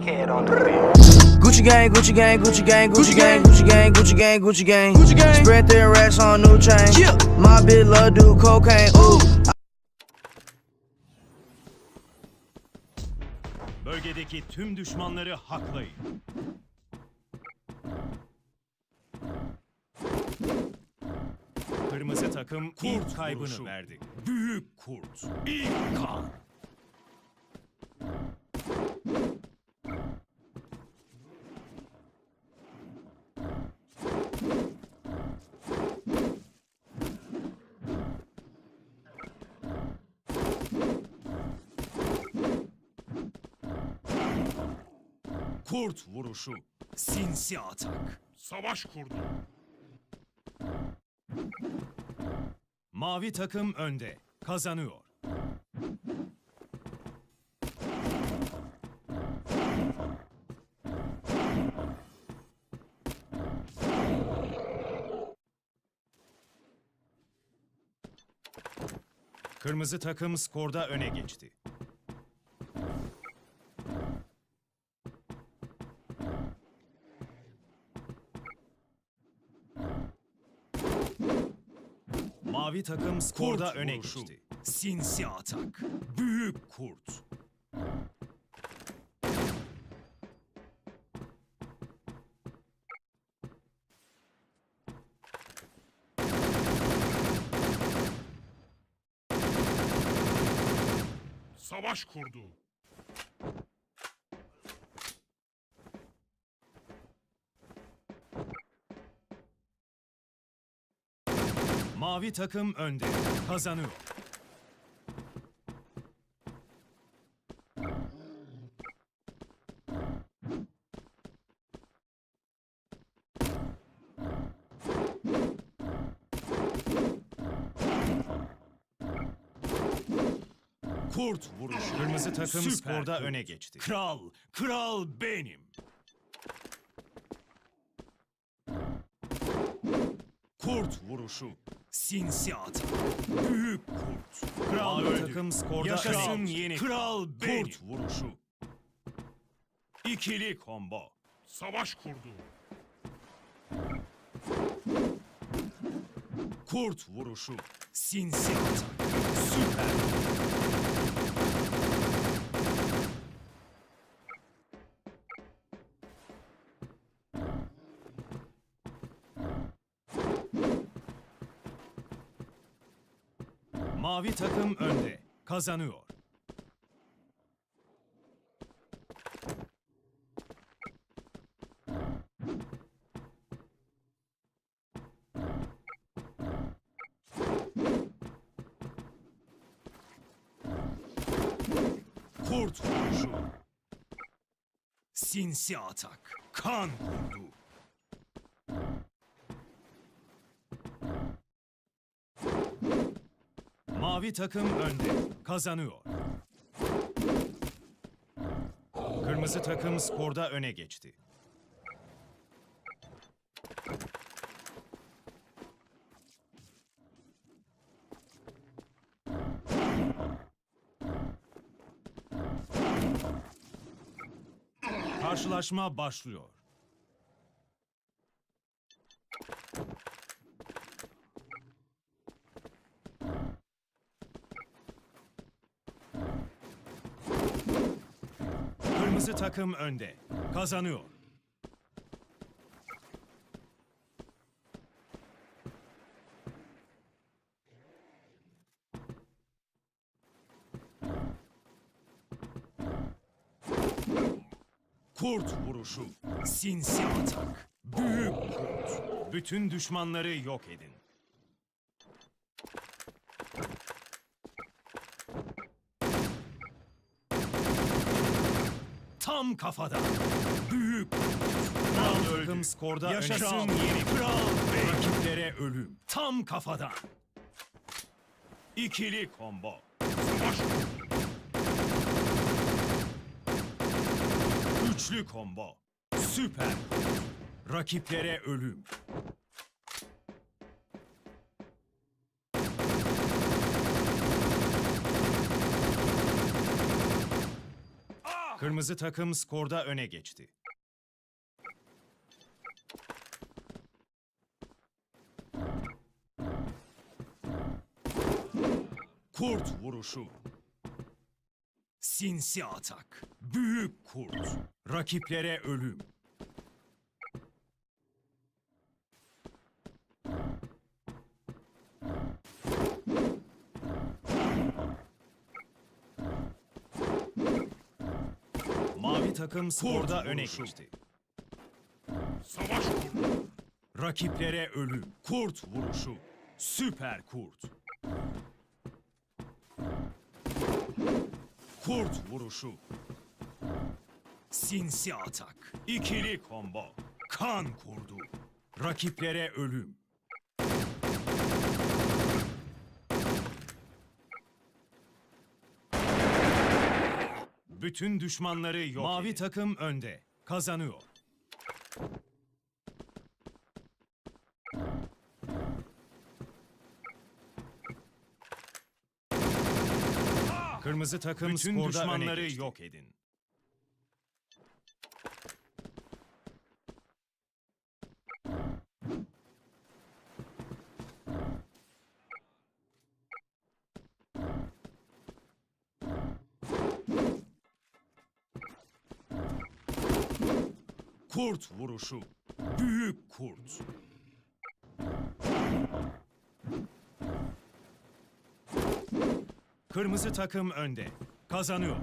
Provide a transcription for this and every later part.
crackhead on the. Gucci gang, Gucci gang, Gucci gang, Gucci gang, Gucci gang, Gucci gang, Gucci gang, Gucci gang. Spread their racks on new chain. My bitch love do cocaine. Ooh. Bölgedeki tüm düşmanları haklayın. Kırmızı takım ilk kaybını verdi. Büyük kurt. İlk kan. Kurt vuruşu. Sinsi atak. Savaş kurdu. Mavi takım önde. Kazanıyor. Kırmızı takım skorda öne geçti. Mavi takım skorda öne geçti. Sinsi atak. Büyük kurt. Savaş kurdu. Mavi takım önde. Kazanıyor. Kurt vuruşu. Kırmızı takım skorda öne geçti. Kral, kral benim. Kurt vuruşu. Sinsi atak. Büyük kurt. Kral öldü. takım skorda Yaşasın öne yeni geçti. kral benim. Kurt vuruşu. İkili combo. Savaş kurdu. Kurt vuruşu. Sinsi atak. Süper. Mavi takım önde. Kazanıyor. Kurt vuruşu. Sinsi atak. Kan kurdu. Mavi takım önde. Kazanıyor. Kırmızı takım skorda öne geçti. Karşılaşma başlıyor. Kırmızı takım önde. Kazanıyor. Kurt vuruşu. Sinsi atak. Büyük kurt. Bütün düşmanları yok edin. Tam kafada. Büyük. Kral takım skorda Yaşasın öne yeni kral benim. Rakiplere ölüm. Tam kafadan. İkili combo. Savaş. Üçlü combo. Süper. Rakiplere ölüm. Kırmızı takım skorda öne geçti. Kurt vuruşu. Sinsi atak. Büyük kurt. Rakiplere ölüm. Mavi takım skorda öne geçti. Savaş kurdu. Rakiplere ölüm. Kurt vuruşu. Süper kurt. Kurt vuruşu. Sinsi atak. İkili combo. Kan kurdu. Rakiplere ölüm. Bütün düşmanları yok Mavi takım önde. Kazanıyor. Kırmızı takım Bütün skorda düşmanları geçti. yok edin. Kurt vuruşu. Büyük kurt. Kırmızı takım önde. Kazanıyor.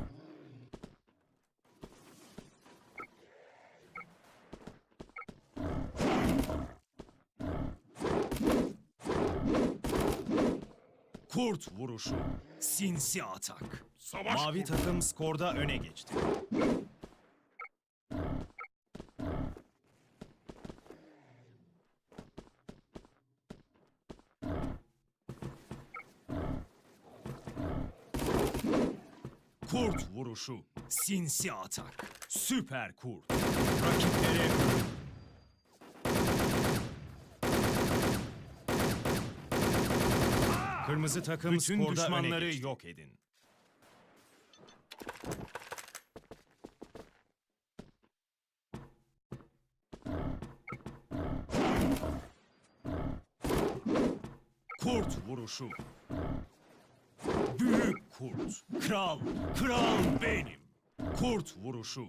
Kurt vuruşu. Sinsi atak. Savaş Mavi takım skorda öne geçti. Kurt vuruşu. Sinsi atak. Süper kurt. Rakiplere. Kırmızı takım Bütün skorda öne düşmanları geçti. yok edin. Kurt vuruşu. Büyük kurt. Kral, kral benim. Kurt vuruşu.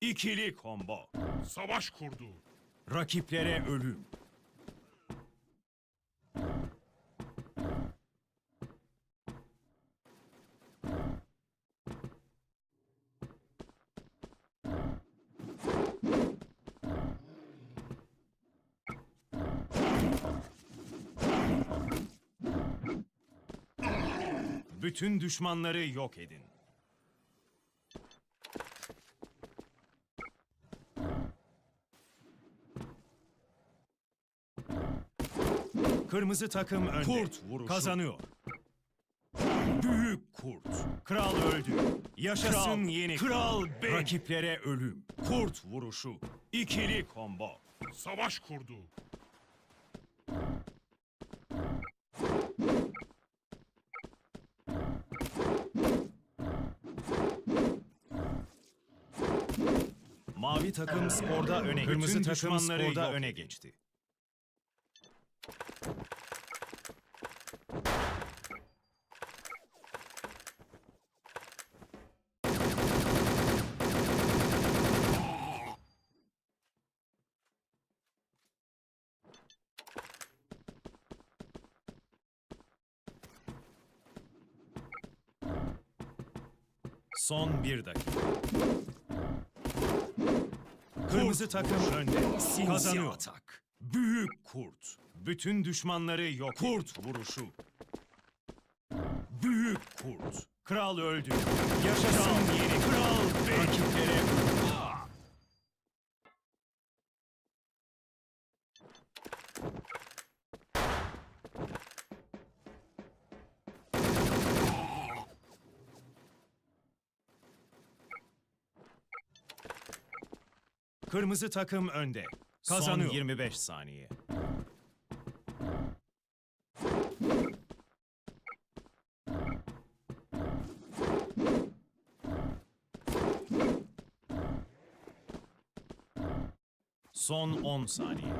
İkili combo. Savaş kurdu. Rakiplere ölüm. Bütün düşmanları yok edin. Kırmızı takım önde. Kurt vuruşu. Kazanıyor. Büyük kurt. Kral öldü. Yaşasın Kral, yeni Kral ben. Rakiplere ölüm. Kurt vuruşu. İkili combo. Savaş kurdu. Mavi takım skorda öne geçti. Kırmızı takım düşmanları skorda yok öne geçti. Son bir dakika. Kırmızı takım önde. Sinsi Kazanıyor. atak. Büyük kurt. Bütün düşmanları yok. Kurt vuruşu. Büyük kurt. Kral öldü. Yaşasın yeni kral. Rakiplere Kırmızı takım önde. Kazanıyor. Son 25 saniye. Son 10 saniye.